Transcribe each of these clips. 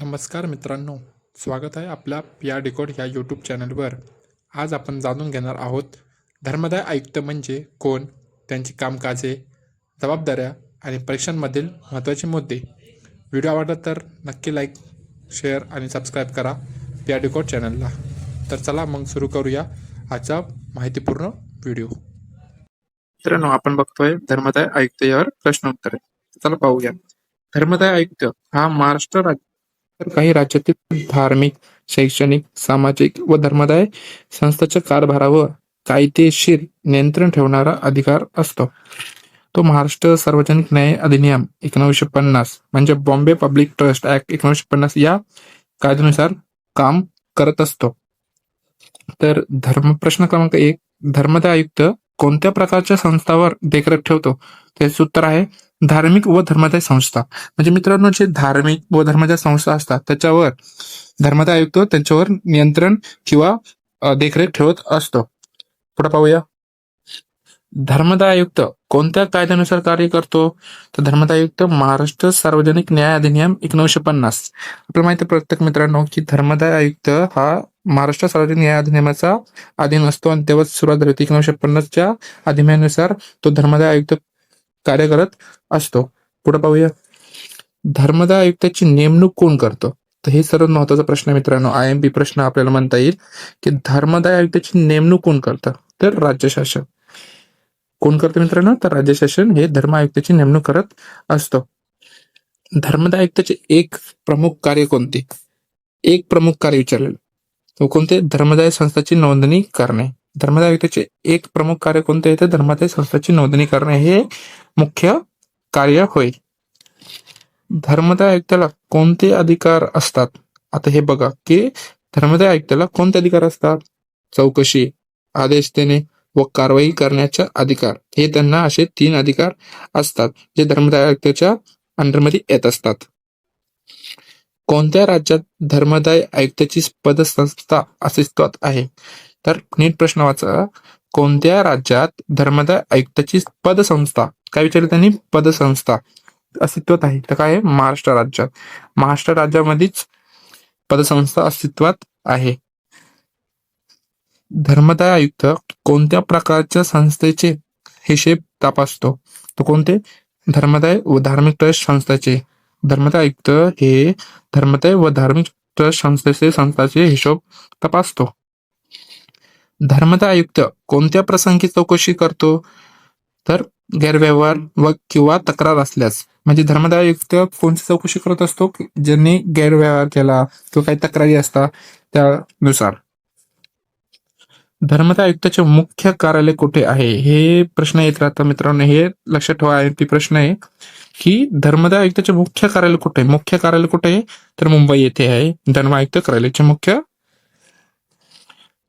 नमस्कार मित्रांनो स्वागत आहे आपल्या पिया डिकोड ह्या यूट्यूब चॅनलवर आज आपण जाणून घेणार आहोत धर्मदाय आयुक्त म्हणजे कोण त्यांची कामकाजे जबाबदाऱ्या आणि परीक्षांमधील महत्त्वाचे मुद्दे. व्हिडिओ आवडला तर नक्की लाईक शेअर आणि सबस्क्राईब करा पिया डिकोड चॅनलला तर चला मग सुरू करूया आजचा माहितीपूर्ण व्हिडिओ. मित्रांनो आपण बघतोय धर्मदाय आयुक्त यावर प्रश्न उत्तर चला पाहूया. धर्मदाय आयुक्त हा महाराष्ट्र राज्य तर काही राज्यातील धार्मिक शैक्षणिक सामाजिक व धर्मदाय संस्थांच्या कारभारावर कायदेशीर नियंत्रण ठेवणारा अधिकार असतो. तो महाराष्ट्र सार्वजनिक न्याय अधिनियम एकोणीसशे पन्नास म्हणजे बॉम्बे पब्लिक ट्रस्ट ऍक्ट एकोणीसशे पन्नास या कायद्यानुसार काम करत असतो. तर धर्म प्रश्न क्रमांक एक धर्मदाय आयुक्त कोणत्या प्रकारच्या संस्थावर देखरेख ठेवतो? त्याचे उत्तर आहे धार्मिक व धर्मदाय संस्था. म्हणजे मित्रांनो जे धार्मिक व धर्मादाय संस्था असतात त्याच्यावर धर्मदाय आयुक्त त्यांच्यावर नियंत्रण किंवा देखरेख ठेवत असतो. पुढे पाहूया. धर्मदाय आयुक्त कोणत्या कायद्यानुसार कार्य करतो? तर धर्मदाय आयुक्त महाराष्ट्र सार्वजनिक न्याय अधिनियम एकोणीसशे पन्नास. आपल्याला माहिती प्रत्येक मित्रांनो की धर्मदाय आयुक्त हा महाराष्ट्र सार्वजनिक न्याय अधिनियमाचा अधीन असतो. आणि तेव्हा सुरुवात झाली होती. एकोणीसशे पन्नासच्या अधिनियमानुसार तो धर्मदाय आयुक्त कार्य करत असतो. पुढे पाहूया. धर्मदाय आयुक्ताची नेमणूक कोण करतो? तर हे सर्वात महत्त्वाचा प्रश्न मित्रांनो. आय एम पी प्रश्न आपल्याला म्हणता येईल की धर्मदाय आयुक्ताची नेमणूक कोण करतं? तर राज्य शासन. कोण करतं मित्रांनो? तर राज्य शासन हे धर्म आयुक्ताची नेमणूक करत असतो. धर्मदाय आयुक्ताचे एक प्रमुख कार्य कोणते? एक प्रमुख कार्य विचारलेलं. तो कोणते? धर्मदाय संस्थाची नोंदणी करणे. धर्मदाय आयुक्ताचे एक प्रमुख कार्य कोणते आहे? तर धर्मदाय संस्थाची नोंदणी करणे हे मुख्य कार्य होय. धर्मदाय आयुक्ताला कोणते अधिकार असतात? आता हे बघा की धर्मदाय आयुक्ताला कोणते अधिकार असतात? चौकशी आदेश देणे व कारवाई करण्याचा अधिकार. हे त्यांना असे तीन अधिकार असतात जे धर्मदाय आयुक्ताच्या अंडरमध्ये येत असतात. कोणत्या राज्यात धर्मदाय आयुक्ताची पदसंस्था अस्तित्वात आहे? तर नीट प्रश्न वाचा. कोणत्या राज्यात धर्मदाय आयुक्ताची पदसंस्था? काय विचारलं त्यांनी? पदसंस्था. अस्तित्वात आहे. तर काय आहे? महाराष्ट्र राज्यात महाराष्ट्र राज्यामध्येच पदसंस्था अस्तित्वात आहे. धर्मदाय आयुक्त कोणत्या प्रकारच्या संस्थेचे हिशेब तपासतो? तो कोणते? धर्मदाय व धार्मिक ट्रस्ट संस्थेचे. धर्मदाय आयुक्त हे धर्मदाय व धार्मिक ट्रस्ट संस्थेचे संस्थाचे हिशोब तपासतो. धर्मदाय आयुक्त कोणत्या प्रसंगी चौकशी करतो? तर गैरव्यवहार व किंवा तक्रार असल्यास. म्हणजे धर्मदा आयुक्त कोणती चौकशी करत असतो? की ज्यांनी गैरव्यवहार केला किंवा काही तक्रारी असतात त्यानुसार. धर्मदाय आयुक्ताचे मुख्य कार्यालय कुठे आहे? हे प्रश्न येत राहतात मित्रांनो हे लक्षात ठेवा. आहे ती प्रश्न आहे की धर्मदा आयुक्ताचे मुख्य कार्यालय कुठे? आहे मुख्य कार्यालय कुठे? आहे तर मुंबई येथे आहे. धर्म आयुक्त कार्यालयाचे मुख्य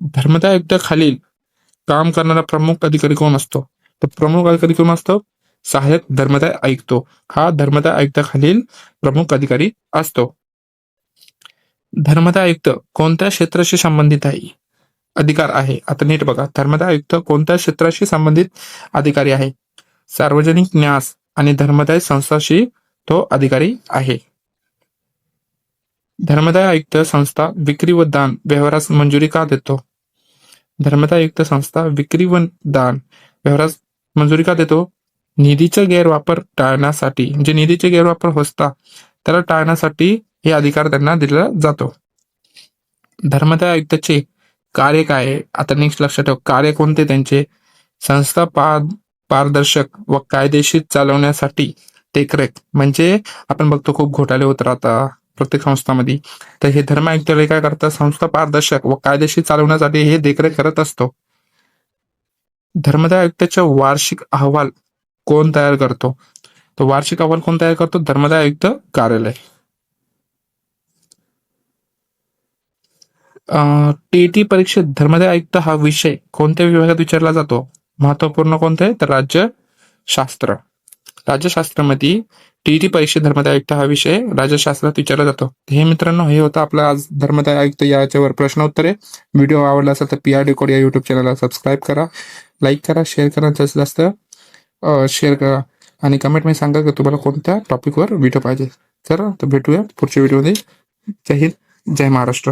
धर्मदाय आयुक्ताखालील काम करणारा प्रमुख अधिकारी कोण असतो? तर प्रमुख अधिकारी कोण असतो? सहाय्यक धर्मदाय आयुक्त. हा धर्मदाय आयुक्ताखालील प्रमुख अधिकारी असतो. धर्मदाय आयुक्त कोणत्या क्षेत्राशी संबंधित आहे? अधिकार आहे. आता नीट बघा. धर्मदाय आयुक्त कोणत्या क्षेत्राशी संबंधित अधिकारी आहे? सार्वजनिक न्यास आणि धर्मदाय संस्थाशी तो अधिकारी आहे. धर्मदाय आयुक्त संस्था विक्री व दान व्यवहारास मंजुरी का देतो? धर्मदाय आयुक्त संस्था विक्री व दान व्यवहारास मंजुरी का देतो? निधीचा गैरवापर टाळण्यासाठी. जे निधीचे गैरवापर होता त्याला टाळण्यासाठी हे अधिकार त्यांना दिला जातो. धर्मदाय आयुक्ताचे कार्य काय? आता नेक्स्ट लक्षात ठेव. कार्य कोणते त्यांचे? संस्था पार पारदर्शक व कायदेशीर चालवण्यासाठी. देखरेख म्हणजे आपण बघतो खूप घोटाळे होत राहता प्रत्येक संस्थामध्ये. तर हे धर्म आयुक्तालय काय करतात संस्था पारदर्शक व कायदेशीर चालवण्यासाठी हे देखरेख करत असतो. धर्मदाय आयुक्ताचा वार्षिक अहवाल कोण तयार करतो? तर वार्षिक अहवाल कोण तयार करतो? धर्मदाय आयुक्त कार्यालय. टीईटी परीक्षेत धर्मदाय आयुक्त हा विषय कोणत्या विभागात विचारला जातो? महत्त्वपूर्ण कोणते आहे? तर राज्यशास्त्र. राज्यशास्त्रामध्ये टीईटी परीक्षेत धर्मदाय आयुक्त हा विषय राज्यशास्त्रात विचारला जातो. हे मित्रांनो हे होतं आपलं आज धर्मदाय आयुक्त याच्यावर प्रश्न उत्तरे. व्हिडिओ आवडला असेल तर पी आर डेकोड या युट्यूब चॅनलला सबस्क्राईब करा लाईक करा शेअर करा जास्तीत जास्त शेअर करा. आणि कमेंटमध्ये सांगा की तुम्हाला कोणत्या टॉपिकवर व्हिडिओ पाहिजे. तर भेटूया पुढच्या व्हिडिओमध्ये जय हिंद जय महाराष्ट्र.